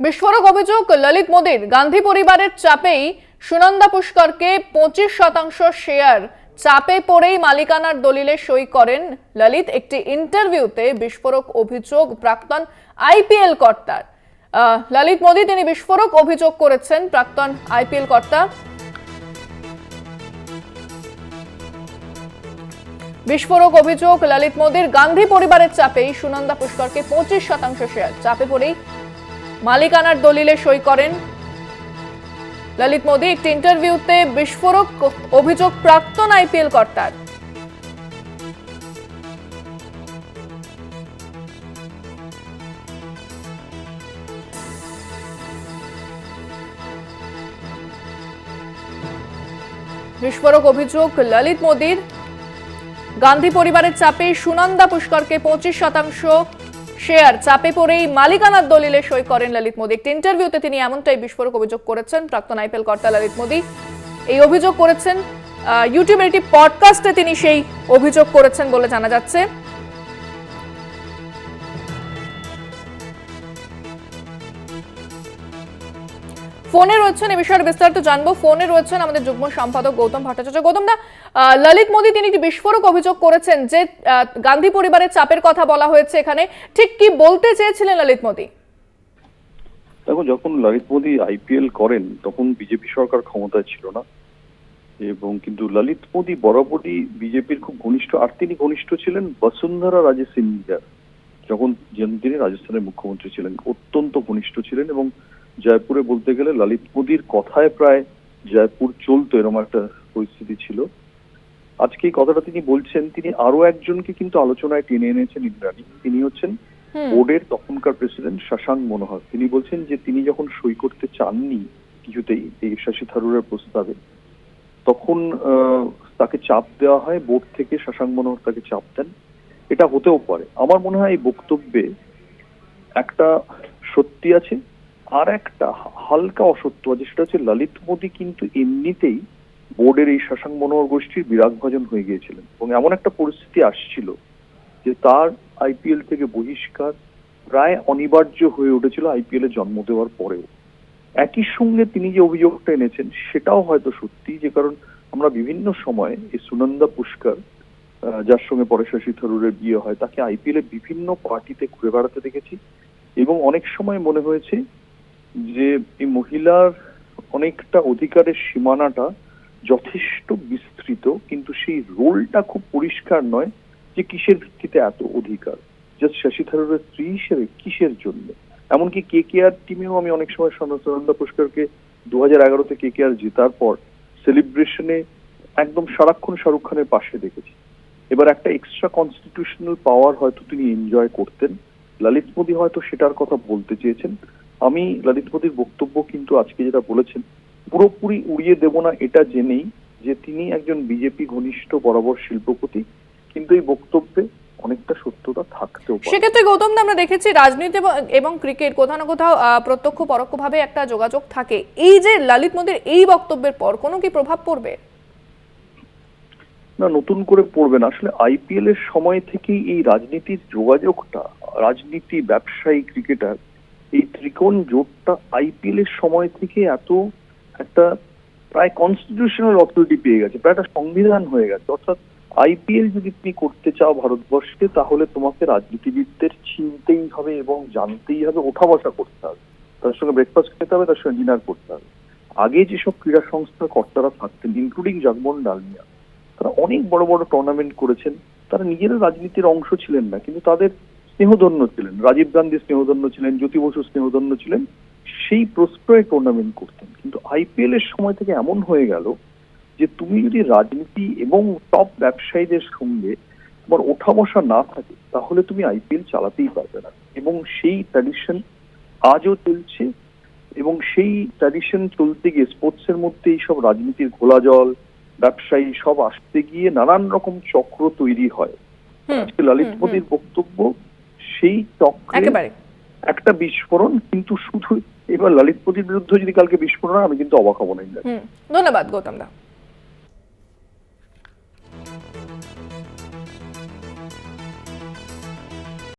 বিস্ফোরক অভিযোগ, ললিত মোদীর গান্ধী পরিবারের চাপেই সুনন্দা পুষ্করকে পঁচিশ শতাংশ শেয়ার চাপে পড়েই মালিকানার দলিলে সই করেন ললিত একটি ইন্টারভিউতে বিস্ফোরক অভিযোগ প্রাক্তন আইপিএল কর্তার। ললিত মোদি তিনি বিস্ফোরক অভিযোগ করেছেন প্রাক্তন আইপিএল কর্তা। বিস্ফোরক অভিযোগ, ললিত মোদীর গান্ধী পরিবারের চাপেই সুনন্দা পুষ্করকে পঁচিশ শতাংশ শেয়ার চাপে পড়েই মালিকানার দলিলে সই করেন। ললিত মোদী একটি ইন্টারভিউতে বিস্ফোরক অভিযোগ প্রাক্তন আইপিএল কর্তার। বিস্ফোরক অভিযোগ, ললিত মোদীর গান্ধী পরিবারের চাপে সুনন্দা পুষ্করকে পঁচিশ শতাংশ শেয়ার চাপে পড়েই মালিকানার দলিলে সই করেন ললিত মোদী। একটি ইন্টারভিউতে তিনি এমনটাই বিস্ফোরক অভিযোগ করেছেন, প্রাক্তন আইপিএল কর্তা ললিত মোদী। এই অভিযোগ করেছেন ইউটিউবের একটি পডকাস্টে তিনি সেই অভিযোগ করেছেন বলে জানা যাচ্ছে। ফোনে রয়েছেন, এ বিষয়ে বিস্তারিত জানব। ফোনে রয়েছেন আমাদের যুগ্ম সম্পাদক গৌতম ভট্টাচার্য। গৌতম দা ললিত মোদী তিনি একটি বিস্ফোরক অভিযোগ করেছেন যে গান্ধী পরিবারের চাপের কথা বলা হয়েছে এখানে। ঠিক কি বলতে চেয়েছিলেন ললিত মোদী? দেখো যখন ললিত মোদী আইপিএল করেন, তখন বিজেপি সরকার ক্ষমতায় ছিল না। এবং কিন্তু ললিত মোদী বরাবরই বিজেপির খুব ঘনিষ্ঠ, আর তিনি ঘনিষ্ঠ ছিলেন বসুন্ধরা রাজে সিন্ধিয়ার। যখন তিনি রাজস্থানের মুখ্যমন্ত্রী ছিলেন, অত্যন্ত ঘনিষ্ঠ ছিলেন এবং জয়পুরে বলতে গেলে ললিত মোদীর কথায় প্রায় জয়পুর চলতো এরকম একটা পরিস্থিতি ছিল। আজকে এই কথাটা তিনি বলছেন তিনি আরও একজনকে কিন্তু আলোচনায় টেনে এনেছেন ইন্দ্রাণী। তিনি হচ্ছেন বোর্ডের তখনকার প্রেসিডেন্ট শশাঙ্ক মনোহর। তিনি বলছেন যে তিনি যখন সই করতে চাননি কিছুতেই এই শশী থারুরের প্রস্তাবে তখন আহ, তাকে চাপ দেওয়া হয় বোর্ড থেকে শশাঙ্ক মনোহর তাকে চাপ দেন। এটা হতেও পারে। আমার মনে হয় এই বক্তব্যে একটা সত্যি আছে আর একটা হালকা অসত্য আছে, সেটা হচ্ছে ললিত মোদী কিন্তু এমনিতেই বোর্ডের এই শশাঙ্ক মনোহর গোষ্ঠীর বিরাগভাজন হয়ে গিয়েছিলেন। এবং এমন একটা পরিস্থিতি আসছিল যে তার আইপিএল থেকে বহিষ্কার প্রায় অনিবার্য হয়ে উঠেছিল আইপিএল এ জন্ম দেওয়ার পরেও। একই সঙ্গে তিনি যে অভিযোগটা এনেছেন, সেটাও হয়তো সত্যি, যে কারণ আমরা বিভিন্ন সময় এই সুনন্দা পুষ্কর যার সঙ্গে পরে শশী থারুরের বিয়ে হয়, তাকে আইপিএল এ বিভিন্ন পার্টিতে ঘুরে বেড়াতে দেখেছি। এবং অনেক সময় মনে হয়েছে যে এই মহিলার অনেকটা অধিকারের সীমানাটা যথেষ্ট বিস্তৃত, কিন্তু সেই রোলটা খুব পরিষ্কার নয় যে কিসের ভিত্তিতে এত অধিকার। জাস্ট শশী থারুরের স্ত্রী হিসেবে কিসের জন্য? এমনকি কে কে আর টিমেও আমি অনেক সময় সনন্দা পুষ্করকে দু হাজার এগারোতে কে কে আর জেতার পর সেলিব্রেশনে একদম সারাক্ষণ শাহরুখ খানের পাশে দেখেছি। এবার একটা এক্সট্রা কনস্টিটিউশনাল পাওয়ার হয়তো তিনি এনজয় করতেন। ললিত মোদী হয়তো সেটার কথা বলতে চেয়েছেন। আমি ললিত মোদীর বক্তব্য কিন্তু আজকে যেটা বলেছেন পুরোপুরি উড়িয়ে দেব না এটা জেনেই যে তিনি একজন বিজেপি ঘনিষ্ঠ বরাবর শিল্পপতি কিন্তু এই বক্তব্যে অনেকটা সত্যতা থাকতেও পারে। সেক্ষেত্রে গৌতম আমরা দেখেছি রাজনীতি এবং- ক্রিকেট কোথাও না কোথাও প্রত্যক্ষ পরোক্ষভাবে একটা যোগাযোগ থাকে। এই যে ললিত মোদীর এই বক্তব্যের পর কোনো কি প্রভাব পড়বে? না নতুন করে পড়বে না। আসলে আইপিএল এর সময় থেকেই এই রাজনীতির যোগাযোগটা রাজনীতি ব্যবসায়ী ক্রিকেটার এই ত্রিকোণ জোটটা আইপিএল এর সময় থেকে এত একটা প্রায় কনস্টিটিউশনাল অথরিটি পেয়ে গেছে, প্রায় একটা সংবিধান হয়ে গেছে। অর্থাৎ আইপিএল যদি তুমি করতে চাও ভারতবর্ষে তাহলে তোমাকে রাজনীতিবিদদের চিনতেই হবে এবং জানতেই হবে, ওঠা বসা করতে হবে। তার সঙ্গে ব্রেকফাস্ট খেতে হবে, তার সঙ্গে ডিনার করতে হবে। আগে যেসব ক্রীড়া সংস্থার কর্তারা থাকতেন ইনক্লুডিং জগমোহন ডালমিয়া, তারা অনেক বড় বড় টুর্নামেন্ট করেছেন। তারা নিজেরা রাজনীতির অংশ ছিলেন না, কিন্তু তাদের স্নেহধন্য ছিলেন রাজীব গান্ধী স্নেহধন্য ছিলেন জ্যোতি বসু স্নেহধন্য ছিলেন সেই প্রশ্রয়ে টুর্নামেন্ট করতেন। কিন্তু আইপিএল এর সময় থেকে এমন হয়ে গেল যে তুমি যদি রাজনীতি এবং টপ ব্যবসায়ীদের সঙ্গে তোমার ওঠা বসা না থাকে তাহলে তুমি আইপিএল চালাতেই পারবে না। এবং সেই ট্র্যাডিশন আজও চলছে এবং সেই ট্র্যাডিশন চলতে গিয়ে স্পোর্টসের মধ্যে এইসব রাজনীতির ঘোলা জল ব্যবসায়ী সব আসতে গিয়ে নানান রকম চক্র তৈরি হয়। আজকে ললিত মোদীর বক্তব্য সেই চক্রে একটা বিস্ফোরণ কিন্তু শুধু এবার ললিত মোদীর বিরুদ্ধে যদি কালকে বিস্ফোরণ হয়, আমি কিন্তু অবাক হব না ধন্যবাদ গৌতম দা।